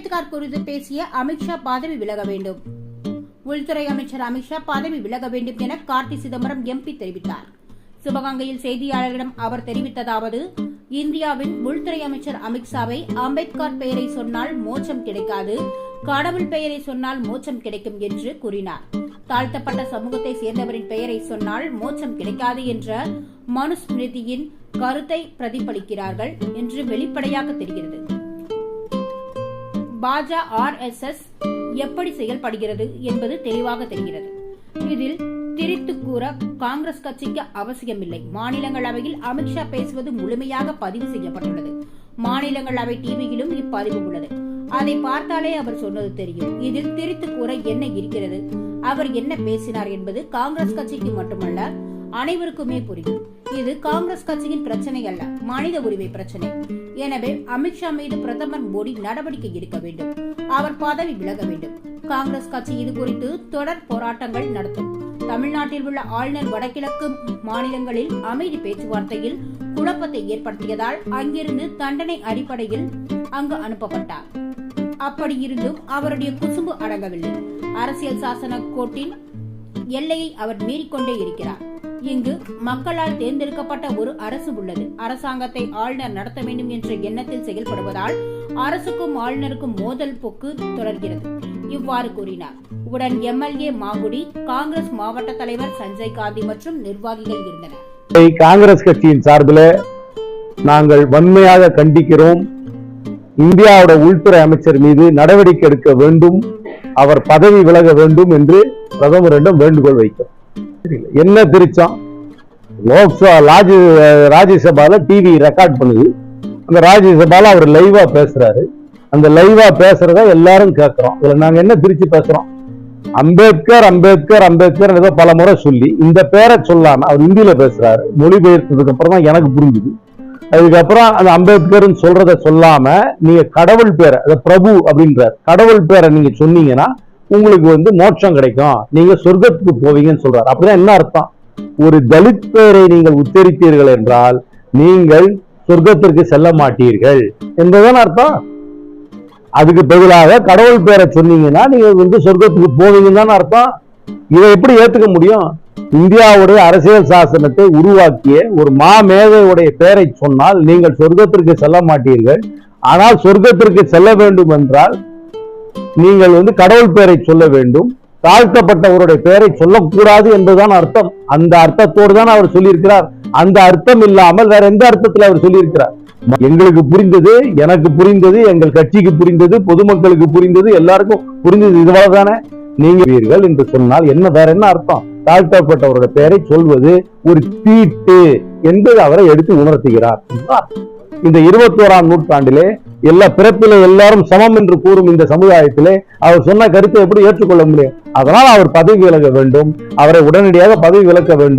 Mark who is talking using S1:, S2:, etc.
S1: அம்பேத்கர் குறித்து பேசிய அமித்ஷா பதவி விலக வேண்டும். உள்துறை அமைச்சர் அமித்ஷா பதவி விலக வேண்டும் என கார்த்தி சிதம்பரம் எம்பி தெரிவித்தார். சிவகங்கையில் செய்தியாளர்களிடம் அவர் தெரிவித்ததாவது இந்தியாவின் உள்துறை அமைச்சர் அமித்ஷாவை அம்பேத்கர் பெயரை சொன்னால் மோச்சம் கிடைக்காது கடவுள் பெயரை சொன்னால் மோச்சம் கிடைக்கும் என்று கூறினார். தாழ்த்தப்பட்ட சமூகத்தை சேர்ந்தவரின் பெயரை சொன்னால் மோச்சம் கிடைக்காது என்ற மனுஸ்மிருதியின் கருத்தை பிரதிபலிக்கிறார்கள் என்று வெளிப்படையாக தெரிகிறது. பாஜ ஆர்எஸ்எஸ் எப்படி செயல்படுகிறது என்பது தெளிவாக தெரிகிறது. இதில் திரித்து கூற காங்கிரஸ் கட்சிக்கு அவசியமில்லை. மாநிலங்களவையில் அமித்ஷா பேசுவது முழுமையாக பதிவு செய்யப்பட்டுள்ளது. மாநிலங்களவை டிவியிலும் இப்பதிவு உள்ளது. அதை பார்த்தாலே அவர் சொன்னது தெரியும். இதில் திரித்து கூற என்ன இருக்கிறது? அவர் என்ன பேசினார் என்பது காங்கிரஸ் கட்சிக்கு மட்டுமல்ல அனைவருக்குமே புரியும். இது காங்கிரஸ் கட்சியின் பிரச்சனை அல்ல மனித உரிமை பிரச்சனை. எனவே அமித்ஷா மீது பிரதமர் மோடி நடவடிக்கை எடுக்க வேண்டும். அவர் பதவி விலக வேண்டும். காங்கிரஸ் கட்சி இது குறித்து தொடர் போராட்டங்கள் நடத்தும். தமிழ்நாட்டில் உள்ள ஆளுநர் வடகிழக்கு மாநிலங்களில் அமைதி பேச்சுவார்த்தையில் குழப்பத்தை ஏற்படுத்தியதால் அங்கிருந்து தண்டனை அடிப்படையில் அங்கு அனுப்பப்பட்டார். அப்படி இருந்தும் அவருடைய குசும்பு அடங்கவில்லை. அரசியல் சாசன கோட்டின் எல்லையை அவர் மீறிக்கொண்டே இருக்கிறார். இங்கு மக்களால் தேர்ந்தெடுக்கப்பட்ட ஒரு அரசு உள்ளது. அரசாங்கத்தை ஆளுநர் நடத்த வேண்டும் என்ற எண்ணத்தில் செயல்படுவதால் அரசுக்கும் ஆளுநருக்கும் மோதல் போக்கு தொடர்கிறது. இவ்வாறு கூறினார். உடன் எம்எல்ஏ மாகுடி காங்கிரஸ் மாவட்ட தலைவர் சஞ்சய் காந்தி மற்றும் நிர்வாகிகள் இருந்தனர்.
S2: காங்கிரஸ் கட்சியின் சார்பில் நாங்கள் வன்மையாக கண்டிக்கிறோம். இந்தியாவோட உள்துறை அமைச்சர் மீது நடவடிக்கை எடுக்க வேண்டும். அவர் பதவி விலக வேண்டும் என்று பிரதமரிடம் வேண்டுகோள் வைக்கிறோம். தெரியல. என்ன திருச்சம் லோக்சபா ராஜ்ய ராஜ்யசபால டிவி ரெக்கார்ட் பண்ணுது. அந்த ராஜ்யசபால அவர் லைவா பேசுறாரு. அந்த லைவா பேசுறத எல்லாரும் கேட்கிறோம் இதுல நாங்க என்ன திருச்சி பேசுறோம்? அம்பேத்கர் அம்பேத்கர் அம்பேத்கர் ஏதோ பல முறை சொல்லி இந்த பேரை சொல்லாம அவர் இந்தியில பேசுறாரு. மொழிபெயர்த்ததுக்கு அப்புறம் தான் எனக்கு புரிஞ்சுது. அதுக்கப்புறம் அந்த அம்பேத்கர்னு சொல்றத சொல்லாம நீங்க கடவுள் பேரை அதை பிரபு அப்படின்றார். கடவுள் பேரை நீங்க சொன்னீங்கன்னா உங்களுக்கு வந்து மோட்சம் கிடைக்கும். நீங்க சொர்க்கத்துக்கு போவீங்கன்னு சொல்றாரு. அப்படிதான் என்ன அர்த்தம்? ஒரு தலித் பெயரை நீங்கள் உச்சரித்தீர்கள் என்றால் நீங்கள் சொர்க்கத்திற்கு செல்ல மாட்டீர்கள். என்பதுதான் அர்த்தம்? அதுக்கு பதிலாக கடவுள் பேரை சொன்னீங்கன்னா நீங்க வந்து சொர்க்கத்துக்கு போவீங்கன்னு தானே அர்த்தம்? இதை எப்படி ஏத்துக்க முடியும்? இந்தியாவுடைய அரசியல் சாசனத்தை உருவாக்கிய ஒரு மாமேதையுடைய பெயரை சொன்னால் நீங்கள் சொர்க்கத்திற்கு செல்ல மாட்டீர்கள். ஆனால் சொர்க்கத்திற்கு செல்ல வேண்டும் என்றால் நீங்கள் வந்து கடவுள் பெயரை சொல்ல வேண்டும். தாழ்த்தப்பட்டவருடைய பெயரை சொல்லக்கூடாது என்பதுதான் அர்த்தம். அந்த அர்த்தத்தோடு தான் அவர் சொல்லியிருக்கிறார். அந்த அர்த்தம் இல்லாமல் வேற எந்த அர்த்தத்தில் அவர் சொல்லியிருக்கிறார்? எங்களுக்கு புரிந்தது எனக்கு புரிந்தது எங்கள் கட்சிக்கு புரிந்தது பொதுமக்களுக்கு புரிந்தது எல்லாருக்கும் புரிந்தது இதுவாக தானே நீங்க வீர்கள் என்று சொன்னால் என்ன வேற என்ன அர்த்தம்? தாழ்த்தப்பட்டவருடைய பெயரை சொல்வது ஒரு தீட்டு என்பது அவரை எடுத்து உணர்த்துகிறார். இந்த இருபத்தோராம் நூற்றாண்டிலே எல்லா பிறப்பில எல்லாரும் சமம் என்று கூறும் இந்த சமுதாயத்திலே அவர் சொன்ன கருத்தை எப்படி ஏற்றுக்கொள்ள முடியும்? அதனால் அவர் பதவி விலக வேண்டும். அவரை உடனடியாக பதவி விலக்க வேண்டும்.